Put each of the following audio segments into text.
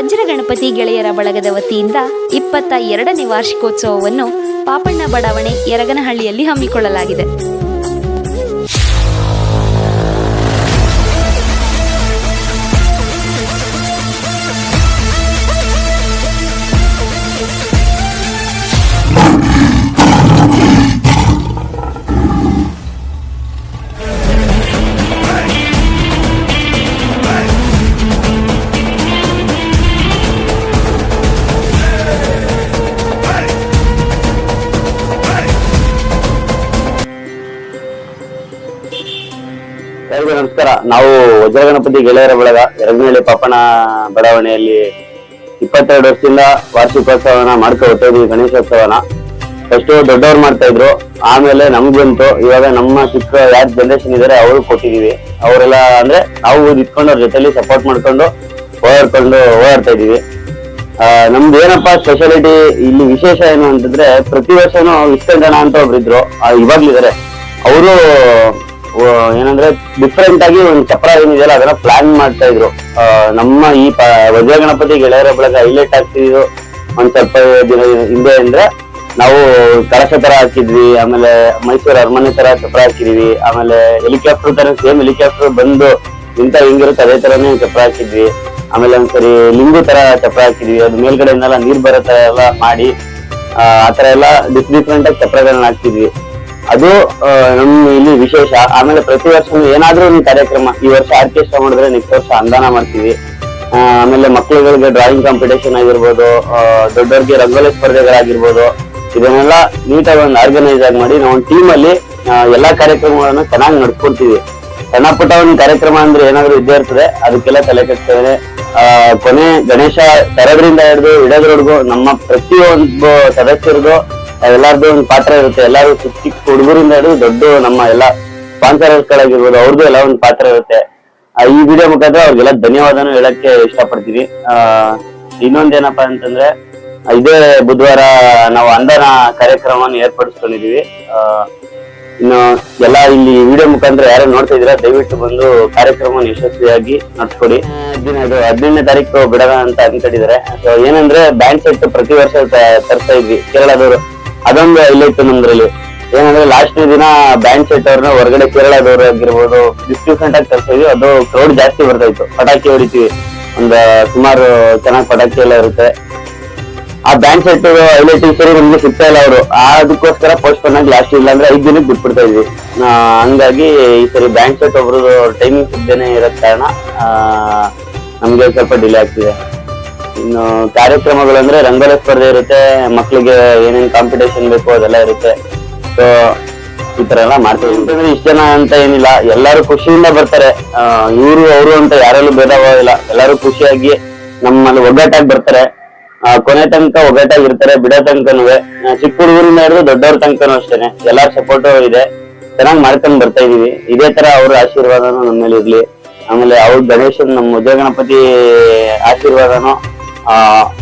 ವಜ್ರ ಗಣಪತಿ ಗೆಳೆಯರ ಬಳಗದ ವತಿಯಿಂದ ಇಪ್ಪತ್ತ ಎರಡನೇ ವಾರ್ಷಿಕೋತ್ಸವವನ್ನು ಪಾಪಣ್ಣ ಬಡಾವಣೆ ಯರಗನಹಳ್ಳಿಯಲ್ಲಿ ಹಮ್ಮಿಕೊಳ್ಳಲಾಗಿದೆ. ನಾವು ವಜ್ರಗಣಪತಿ ಗೆಳೆಯರ ಬಳಗ ಎರಡನೇ ಪಾಪಣ ಬಡಾವಣೆಯಲ್ಲಿ ಇಪ್ಪತ್ತೆರಡು ವರ್ಷದಿಂದ ವಾರ್ಷಿಕೋತ್ಸವನ ಇದೀವಿ ಗಣೇಶೋತ್ಸವನ. ಫಸ್ಟ್ ದೊಡ್ಡವ್ರು ಮಾಡ್ತಾ ಇದ್ರು. ಆಮೇಲೆ ನಮ್ಗಂತೂ ಇವಾಗ ನಮ್ಮ ಚಿಕ್ಕ ಯಾರು ಜನರೇಷನ್ ಇದಾರೆ ಅವ್ರು ಕೊಟ್ಟಿದೀವಿ. ಅವರೆಲ್ಲ ಅಂದ್ರೆ ನಾವು ಇಟ್ಕೊಂಡು ಅವ್ರ ಜೊತೆಲಿ ಸಪೋರ್ಟ್ ಮಾಡ್ಕೊಂಡು ಓಡಾಡ್ಕೊಂಡು ಓಡಾಡ್ತಾ ಇದೀವಿ ಆ, ನಮ್ದು ಏನಪ್ಪಾ ಸ್ಪೆಷಾಲಿಟಿ ಇಲ್ಲಿ ವಿಶೇಷ ಏನು ಅಂತಂದ್ರೆ ಪ್ರತಿ ವರ್ಷನೂ ಇಸ್ಕಂಡ್ ಜನ ಅಂತ ಒಬ್ರಿದ್ರು. ಇವಾಗ್ಲಿದ್ದಾರೆ ಅವರು ಏನಂದ್ರೆ ಡಿಫ್ರೆಂಟ್ ಆಗಿ ಒಂದು ಚಪ್ರ ಏನಿದೆಯಲ್ಲ, ಅದನ್ನ ಪ್ಲಾನ್ ಮಾಡ್ತಾ ಇದ್ರು. ನಮ್ಮ ಈ ವಜ್ರ ಗಣಪತಿ ಗೆಳೆಯರ ಬಳಗ ಹೈಲೈಟ್ ಆಗ್ತಿದ್ರು ಒಂದ್ ಸ್ವಲ್ಪ ದಿನ ಹಿಂದೆ ಅಂದ್ರೆ ನಾವು ಕಳಶ ತರ ಹಾಕಿದ್ವಿ, ಆಮೇಲೆ ಮೈಸೂರು ಅರಮನೆ ತರ ಚಪ್ರ ಹಾಕಿದ್ವಿ, ಆಮೇಲೆ ಹೆಲಿಕಾಪ್ಟರ್ ತರ ಸೇಮ್ ಹೆಲಿಕಾಪ್ಟರ್ ಬಂದು ಇಂತ ಹೆಂಗಿರುತ್ತೆ, ಅದೇ ತರನೇ ಚಪ್ರ ಹಾಕಿದ್ವಿ. ಆಮೇಲೆ ಒಂದ್ಸರಿ ಲಿಂಗು ತರ ಚಪ್ರ ಹಾಕಿದ್ವಿ, ಅದು ಮೇಲ್ಗಡೆಯಿಂದೆಲ್ಲ ನೀರ್ ಬರೋ ತರ ಎಲ್ಲ ಮಾಡಿ, ಆ ತರ ಎಲ್ಲ ಡಿಫ್ ಡಿಫ್ರೆಂಟ್ ಆಗಿ ಚಪ್ರಗಳನ್ನ ಹಾಕ್ತಿದ್ವಿ. ಅದು ನಮ್ ಇಲ್ಲಿ ವಿಶೇಷ. ಆಮೇಲೆ ಪ್ರತಿ ವರ್ಷ ಏನಾದ್ರೂ ಒಂದು ಕಾರ್ಯಕ್ರಮ. ಈ ವರ್ಷ ಆರ್ಕೆಸ್ಟ್ರಾ ಮಾಡಿದ್ರೆ ನೆಕ್ಸ್ಟ್ ವರ್ಷ ಅಂದಾನ ಮಾಡ್ತೀವಿ. ಆಮೇಲೆ ಮಕ್ಕಳುಗಳಿಗೆ ಡ್ರಾಯಿಂಗ್ ಕಾಂಪಿಟೇಷನ್ ಆಗಿರ್ಬೋದು ದೊಡ್ಡವರಿಗೆ ರಂಗೋಲಿ ಸ್ಪರ್ಧೆಗಳಾಗಿರ್ಬೋದು, ಇದನ್ನೆಲ್ಲ ನೀಟಾಗಿ ಒಂದು ಆರ್ಗನೈಸ್ ಆಗಿ ಮಾಡಿ ನಾವು ಟೀಮ್ ಅಲ್ಲಿ ಎಲ್ಲಾ ಕಾರ್ಯಕ್ರಮಗಳನ್ನ ಚೆನ್ನಾಗಿ ನಡ್ಸ್ಕೊಡ್ತೀವಿ ಸಣ್ಣ ಪುಟ್ಟ ಒಂದು ಕಾರ್ಯಕ್ರಮ ಅಂದ್ರೆ ಏನಾದ್ರು ಇದ್ದೇ ಇರ್ತದೆ, ಅದಕ್ಕೆಲ್ಲ ತಲೆ ಕೆಡ್ತೇವೆ ಆ, ಕೊನೆ ಗಣೇಶ ತರೋದ್ರಿಂದ ಹಿಡಿದು ಇಡೋದ್ರವರೆಗೂ ನಮ್ಮ ಪ್ರತಿಯೊಂದು ಸದಸ್ಯರಿಗೂ ಎಲ್ಲಾರ್ದು ಒಂದು ಪಾತ್ರ ಇರುತ್ತೆ. ಎಲ್ಲಾರು ಚಿಕ್ಕ ಚಿಕ್ಕ ಹುಡುಗರಿಂದ ಹಿಡಿದು ದೊಡ್ಡ ನಮ್ಮ ಎಲ್ಲ ಸ್ಪಾನ್ಸರ್ಸ್ಗಳಾಗಿರ್ಬೋದು ಅವ್ರದ್ದು ಎಲ್ಲ ಒಂದು ಪಾತ್ರ ಇರುತ್ತೆ. ಈ ವಿಡಿಯೋ ಮುಖಾಂತರ ಅವ್ರಿಗೆಲ್ಲ ಧನ್ಯವಾದನೂ ಹೇಳಕ್ಕೆ ಇಷ್ಟಪಡ್ತೀನಿ. ಆ ಇನ್ನೊಂದೇನಪ್ಪಾ ಅಂತಂದ್ರೆ ಇದೇ ಬುಧವಾರ ನಾವು ಅಂದನ ಕಾರ್ಯಕ್ರಮವನ್ನು ಏರ್ಪಡಿಸ್ಕೊಂಡಿದೀವಿ. ಇನ್ನು ಎಲ್ಲ ಇಲ್ಲಿ ವಿಡಿಯೋ ಮುಖಾಂತರ ಯಾರು ನೋಡ್ತಾ ಇದ್ದೀರಾ, ದಯವಿಟ್ಟು ಬಂದು ಕಾರ್ಯಕ್ರಮವನ್ನು ಯಶಸ್ವಿಯಾಗಿ ನಡ್ಸ್ಕೊಡಿ. ಹದಿನೈದು ತಾರೀಕು ಬಿಡೋಣ ಅಂತ ಅನ್ಕೊಂಡಿದ್ದಾರೆ. ಏನಂದ್ರೆ ಬ್ಯಾಂಡ್ ಸೆಟ್ ಪ್ರತಿ ವರ್ಷ ತರ್ತಾ ಇದ್ವಿ ಕೇರಳದವರು. ಅದೊಂದು ಹೈಲೈಟ್ ನಮ್ದ್ರಲ್ಲಿ. ಏನಂದ್ರೆ ಲಾಸ್ಟ್ ದಿನ ಬ್ಯಾಂಡ್ ಸೆಟ್ ಅವ್ರನ್ನ ಹೊರಗಡೆ ಕೇರಳದವ್ರು ಆಗಿರ್ಬೋದು ಡಿಸ್ಟ್ರಿಬ್ಯೂಷನ್ ಆಗಿ ತರ್ತಾ ಇದ್ವಿ, ಅದು ಕ್ರೌಡ್ ಜಾಸ್ತಿ ಬರ್ತಾ ಇತ್ತು. ಪಟಾಕಿ ಹೊಡಿತೀವಿ. ಒಂದ್ ಸುಮಾರು ಚೆನ್ನಾಗಿ ಪಟಾಕಿ ಎಲ್ಲ ಇರುತ್ತೆ. ಆ ಬ್ಯಾಂಡ್ ಸೆಟ್ ಹೈಲೈಟ್ ಸರಿ ನಮ್ಗೆ ಸಿಗ್ತಾ ಇಲ್ಲ ಅವರು. ಅದಕ್ಕೋಸ್ಕರ ಪೋಸ್ಟ್ ಪೋನ್ ಆಗಿ ಲಾಸ್ಟ್ ಇಲ್ಲ ಅಂದ್ರೆ ಐದ್ ದಿನಕ್ಕೆ ಬಿಟ್ಬಿಡ್ತಾ ಇದ್ವಿ. ಹಂಗಾಗಿ ಈ ಸರಿ ಬ್ಯಾಂಡ್ ಸೆಟ್ ಒಬ್ರದ್ದು ಟೈಮಿಂಗ್ ಸಿಗ್ದೇನೆ ಇರೋ ಕಾರಣ ನಮ್ಗೆ ಸ್ವಲ್ಪ ಡಿಲೇ ಆಗ್ತಿದೆ. ಇನ್ನು ಕಾರ್ಯಕ್ರಮಗಳಂದ್ರೆ ರಂಗೋಲಿ ಸ್ಪರ್ಧೆ ಇರುತ್ತೆ, ಮಕ್ಳಿಗೆ ಏನೇನ್ ಕಾಂಪಿಟೇಷನ್ ಬೇಕು ಅದೆಲ್ಲ ಇರುತ್ತೆ. ಸೊ ಈ ತರ ಎಲ್ಲ ಮಾಡ್ತೀವಿ. ಅಂತಂದ್ರೆ ಇಷ್ಟ ಜನ ಅಂತ ಏನಿಲ್ಲ, ಎಲ್ಲರೂ ಖುಷಿಯಿಂದ ಬರ್ತಾರೆ. ಇವರು, ಅವರು ಅಂತ ಯಾರಲ್ಲೂ ಭೇದವಾಗಿಲ್ಲ ಇಲ್ಲ. ಎಲ್ಲರೂ ಖುಷಿಯಾಗಿ ನಮ್ಮಲ್ಲಿ ಒಗ್ಗಟ್ಟಾಗಿ ಬರ್ತಾರೆ. ಕೊನೆ ತನಕ ಒಗ್ಗಟ್ಟಾಗಿ ಇರ್ತಾರೆ ಬಿಡೋ ತನಕನೂ ಚಿಕ್ಕ ಹುಡುಗರಿಂದ ಹಿಡಿದು ದೊಡ್ಡವ್ರ ತನಕನೂ ಅಷ್ಟೇನೆ. ಎಲ್ಲಾರ ಸಪೋರ್ಟ್ ಇದೆ. ಚೆನ್ನಾಗಿ ಮಾಡ್ಕೊಂಡ್ ಬರ್ತಾ ಇದೀವಿ. ಇದೇ ತರ ಅವ್ರ ಆಶೀರ್ವಾದನೂ ನಮ್ಮ ಮೇಲೆ ಇರ್ಲಿ. ಆಮೇಲೆ ಅವ್ರ ಗಣೇಶನ್, ನಮ್ಮ ಗಣಪತಿ ಆಶೀರ್ವಾದನು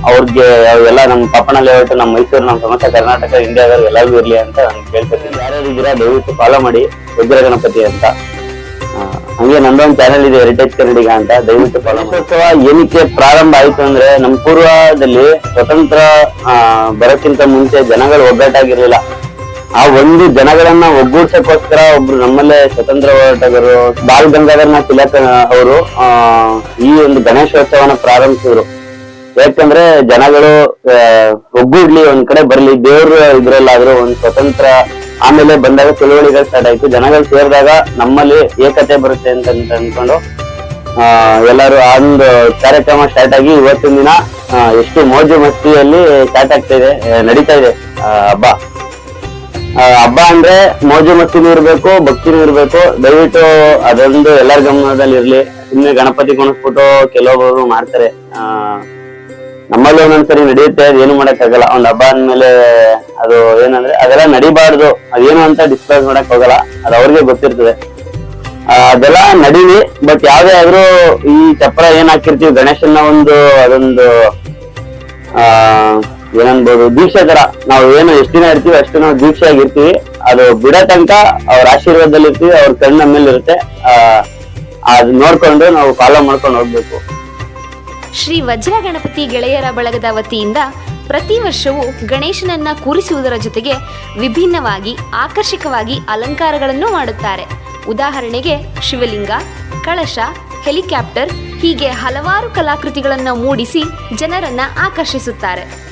ಅವ್ರಿಗೆ ಎಲ್ಲ ನಮ್ಮ ಪಪ್ಪನಲ್ಲಿ ಲೇಔಟ್ ನಮ್ಮ ಮೈಸೂರು ನಮ್ಮ ಸಮಸ್ತ ಕರ್ನಾಟಕ ಇಂಡಿಯಾದವ್ರು ಎಲ್ಲರಿಗೂ ಇರ್ಲಿ ಅಂತ ನಾನು ಕೇಳ್ಕೊತೀನಿ. ಯಾರ್ಯಾರು ಇದ್ದೀರಾ ದಯವಿಟ್ಟು ಫಾಲೋ ಮಾಡಿ ಉಗ್ರ ಗಣಪತಿ ಅಂತ. ಹಂಗೆ ನಮ್ದೊಂದು ಚಾನೆಲ್ ಇದೆ ಹೆರಿಟೇಜ್ ಕನ್ನಡಿಗ ಅಂತ. ದಯವಿಟ್ಟು ಫಾಲೋ ಏನಕ್ಕೆ ಪ್ರಾರಂಭ ಆಯ್ತು ಅಂದ್ರೆ ನಮ್ಮ ಪೂರ್ವದಲ್ಲಿ ಸ್ವತಂತ್ರ ಬರೋಕ್ಕಿಂತ ಮುಂಚೆ ಜನಗಳು ಒಗ್ಗಟ್ಟಾಗಿರ್ಲಿಲ್ಲ. ಆ ಒಂದು ಜನಗಳನ್ನ ಒಗ್ಗೂಡ್ಸಕ್ಕೋಸ್ಕರ ಒಬ್ರು ನಮ್ಮಲ್ಲೇ ಸ್ವತಂತ್ರ ಹೋರಾಟಗಾರರು ಬಾಲ್ ಗಂಗಾಧರ್ನಾಥ್ ತಿಲಕ್ ಅವರು ಈ ಒಂದು ಗಣೇಶೋತ್ಸವನ ಪ್ರಾರಂಭಿಸಿದ್ರು. ಯಾಕಂದ್ರೆ ಜನಗಳು ಒಗ್ಗೂಡ್ಲಿ ಒಂದ್ ಕಡೆ ಬರ್ಲಿ ದೇವ್ರ ಇದ್ರಲ್ಲಾದ್ರೂ ಒಂದ್ ಸ್ವತಂತ್ರ ಆಮೇಲೆ ಬಂದಾಗ ಚಳುವಳಿಗಳು ಸ್ಟಾರ್ಟ್ ಆಯ್ತು. ಜನಗಳು ಸೇರಿದಾಗ ನಮ್ಮಲ್ಲಿ ಏಕತೆ ಬರುತ್ತೆ ಅಂತ ಅನ್ಕೊಂಡು ಆ, ಎಲ್ಲರೂ ಆ ಒಂದು ಕಾರ್ಯಕ್ರಮ ಸ್ಟಾರ್ಟ್ ಆಗಿ ಇವತ್ತಿನ ದಿನ ಎಷ್ಟು ಮೋಜು ಮಸ್ತಿಯಲ್ಲಿ ಸ್ಟಾರ್ಟ್ ಆಗ್ತಾ ಇದೆ ನಡೀತಾ ಇದೆ. ಹಬ್ಬ. ಹಬ್ಬ ಅಂದ್ರೆ ಮೋಜು ಮಸ್ತಿನೂ ಇರ್ಬೇಕು ಭಕ್ತಿನೂ ಇರ್ಬೇಕು. ದಯವಿಟ್ಟು ಅದೊಂದು ಎಲ್ಲರ ಗಮನದಲ್ಲಿ ಇರ್ಲಿ ಸುಮ್ನೆ ಗಣಪತಿ ಕುಣಿಸ್ಬಿಟ್ಟು ಕೆಲವೊಬ್ಬರು ಮಾಡ್ತಾರೆ. ಆ ನಮ್ಮಲ್ಲಿ ಒಂದೊಂದ್ಸರಿ ನಡೆಯುತ್ತೆ ಅದೇನು ಮಾಡಕ್ಕಾಗಲ್ಲ. ಒಂದ್ ಹಬ್ಬ ಅಂದ್ಮೇಲೆ ಅದು ಏನಂದ್ರೆ, ಅದೆಲ್ಲ ನಡಿಬಾರ್ದು. ಅದೇನು ಅಂತ ಡಿಸ್ಕಸ್ ಮಾಡಕ್ ಹೋಗಲ್ಲ. ಅದು ಅವ್ರಿಗೆ ಗೊತ್ತಿರ್ತದೆ. ಅದೆಲ್ಲ ನಡೀಲಿ ಬಟ್ ಯಾವ್ದೇ ಆದ್ರೂ ಈ ಚಪ್ರ ಏನ್ ಹಾಕಿರ್ತೀವಿ, ಗಣೇಶನ ಒಂದು, ಅದೊಂದು, ಆ, ಏನನ್ಬೋದು, ದೀಕ್ಷೆ ತರ. ನಾವು ಏನು ಎಷ್ಟು ದಿನ ಇರ್ತೀವಿ ಅಷ್ಟು ನಾವು ದೀಕ್ಷೆ ಆಗಿರ್ತೀವಿ. ಅದು ಬಿಡೋ ತನಕ ಅವ್ರ ಆಶೀರ್ವಾದದಲ್ಲಿ ಇರ್ತೀವಿ ಅವ್ರ ಕಣ್ಣ ಮೇಲೆ ಇರುತ್ತೆ ಆ, ಅದ್ ನೋಡ್ಕೊಂಡು ನಾವು ಫಾಲೋ ಮಾಡ್ಕೊಂಡು ಹೋಗ್ಬೇಕು. ಶ್ರೀ ವಜ್ರ ಗಣಪತಿ ಗೆಳೆಯರ ಬಳಗದ ವತಿಯಿಂದ ಪ್ರತಿ ವರ್ಷವೂ ಗಣೇಶನನ್ನ ಕೂರಿಸುವುದರ ಜೊತೆಗೆ ವಿಭಿನ್ನವಾಗಿ, ಆಕರ್ಷಕವಾಗಿ ಅಲಂಕಾರಗಳನ್ನು ಮಾಡುತ್ತಾರೆ ಉದಾಹರಣೆಗೆ ಶಿವಲಿಂಗ, ಕಳಶ ಹೆಲಿಕಾಪ್ಟರ್ ಹೀಗೆ ಹಲವಾರು ಕಲಾಕೃತಿಗಳನ್ನು ಮೂಡಿಸಿ ಜನರನ್ನ ಆಕರ್ಷಿಸುತ್ತಾರೆ.